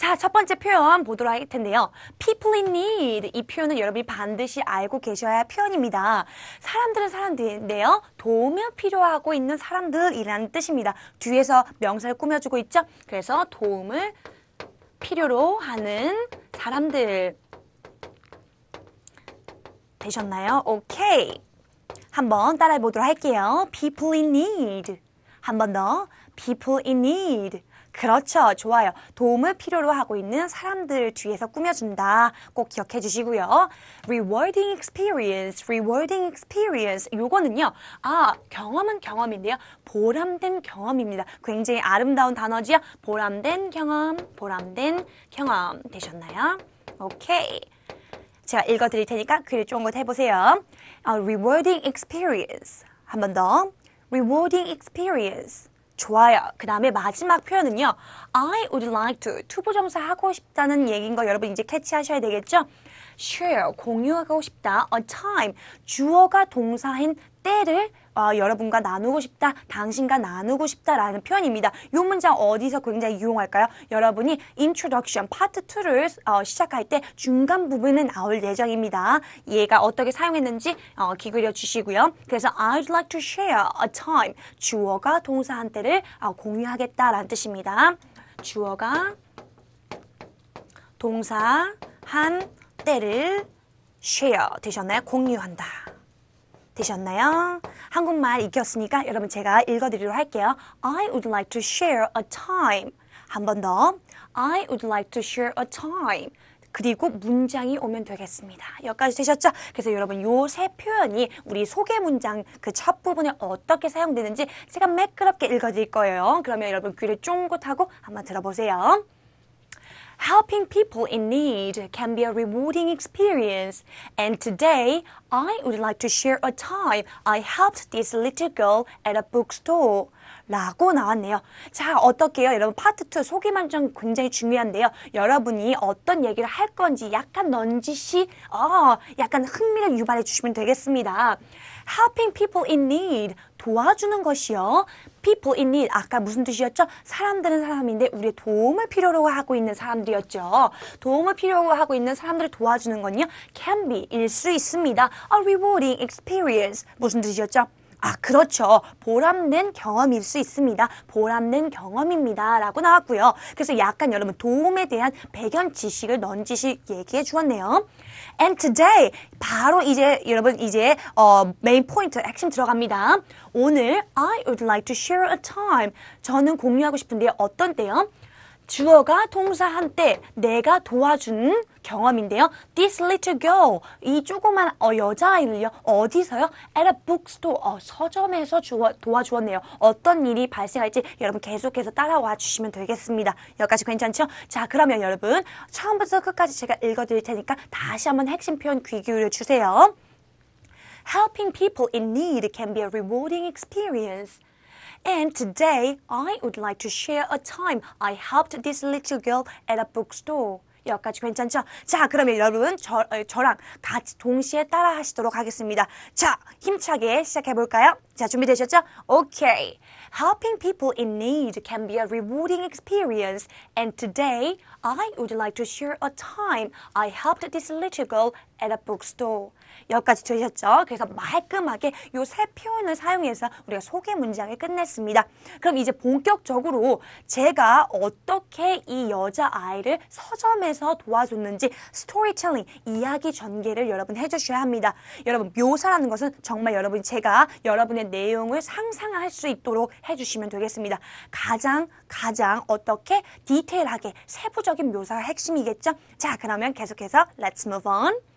자, 첫 번째 표현 보도록 할 텐데요. people in need. 이 표현은 여러분이 반드시 알고 계셔야 할 표현입니다. 사람들은 사람들인데요. 도움이 필요하고 있는 사람들이라는 뜻입니다. 뒤에서 명사를 꾸며주고 있죠? 그래서 도움을 필요로 하는 사람들. 되셨나요? 오케이. 한번 따라해 보도록 할게요. people in need. 한 번 더. people in need. 그렇죠. 좋아요. 도움을 필요로 하고 있는 사람들 뒤에서 꾸며준다. 꼭 기억해 주시고요. rewarding experience, rewarding experience. 요거는요. 아, 경험은 경험인데요. 보람된 경험입니다. 굉장히 아름다운 단어지요. 보람된 경험, 보람된 경험. 되셨나요? 오케이. 제가 읽어드릴 테니까 글을 쫑긋 해보세요. 어, rewarding experience. 한 번 더. rewarding experience. 좋아요. 그 다음에 마지막 표현은요. I would like to. 투부정사 하고 싶다는 얘기인 거 여러분 이제 캐치하셔야 되겠죠? share. 공유하고 싶다. a time. 주어가 동사인 때를 어, 여러분과 나누고 싶다, 당신과 나누고 싶다라는 표현입니다. 이 문장 어디서 굉장히 유용할까요? 여러분이 introduction 파트 2를 어, 시작할 때 중간 부분에 나올 예정입니다. 얘가 어떻게 사용했는지 어, 기울여 주시고요. 그래서 I'd like to share a time. 주어가 동사 한 때를 어, 공유하겠다라는 뜻입니다. 주어가 동사 한 때를 share 되셨나요? 공유한다. 되셨나요? 한국말 익혔으니까 여러분 제가 읽어드리도록 할게요. I would like to share a time. 한 번 더. I would like to share a time. 그리고 문장이 오면 되겠습니다. 여기까지 되셨죠? 그래서 여러분 요 세 표현이 우리 소개 문장 그 첫 부분에 어떻게 사용되는지 제가 매끄럽게 읽어드릴 거예요. 그러면 여러분 귀를 쫑긋하고 한번 들어보세요. Helping people in need can be a rewarding experience. And today, I would like to share a time I helped this little girl at a bookstore. 라고 나왔네요. 자, 어떻게요? 여러분, 파트 2 소개만 좀 굉장히 중요한데요. 여러분이 어떤 얘기를 할 건지 약간 넌지시, 어, 약간 흥미를 유발해 주시면 되겠습니다. Helping people in need. 도와주는 것이요. People in need. 아까 무슨 뜻이었죠? 사람들은 사람인데 우리의 도움을 필요로 하고 있는 사람들이었죠. 도움을 필요로 하고 있는 사람들을 도와주는 건요. Can be 일 수 있습니다. A rewarding experience. 무슨 뜻이었죠? 아, 그렇죠. 보람된 경험일 수 있습니다. 보람된 경험입니다. 라고 나왔고요. 그래서 약간 여러분 도움에 대한 배경 지식을 넌지시 얘기해 주었네요. And today, 바로 이제 여러분 이제 어, 메인 포인트 핵심 들어갑니다. 오늘 I would like to share a time. 저는 공유하고 싶은데요. 어떤 때요? 주어가 동사 한 때 내가 도와준 경험인데요. This little girl 이 조그만 어, 여자아이를요 어디서요? At a bookstore 어, 서점에서 주어, 도와주었네요. 어떤 일이 발생할지 여러분 계속해서 따라와 주시면 되겠습니다. 여기까지 괜찮죠? 자 그러면 여러분 처음부터 끝까지 제가 읽어드릴 테니까 다시 한번 핵심 표현 귀 기울여 주세요. Helping people in need can be a rewarding experience. And today, I would like to share a time I helped this little girl at a bookstore. 여기까지 괜찮죠? 자, 그러면 여러분 저, 어, 저랑 같이 동시에 따라 하시도록 하겠습니다. 자, 힘차게 시작해 볼까요? 자, 준비되셨죠? 오케이. Helping people in need can be a rewarding experience. And today, I would like to share a time I helped this little girl at a bookstore. 여기까지 되셨죠? 그래서 말끔하게 이세 표현을 사용해서 우리가 소개 문장을 끝냈습니다. 그럼 이제 본격적으로 제가 어떻게 이 여자아이를 서점에 서 도와줬는지 스토리텔링, 이야기 전개를 여러분 해주셔야 합니다. 여러분 묘사라는 것은 정말 여러분 제가 여러분의 내용을 상상할 수 있도록 해주시면 되겠습니다. 가장 가장 어떻게 디테일하게 세부적인 묘사가 핵심이겠죠? 자 그러면 계속해서 Let's move on.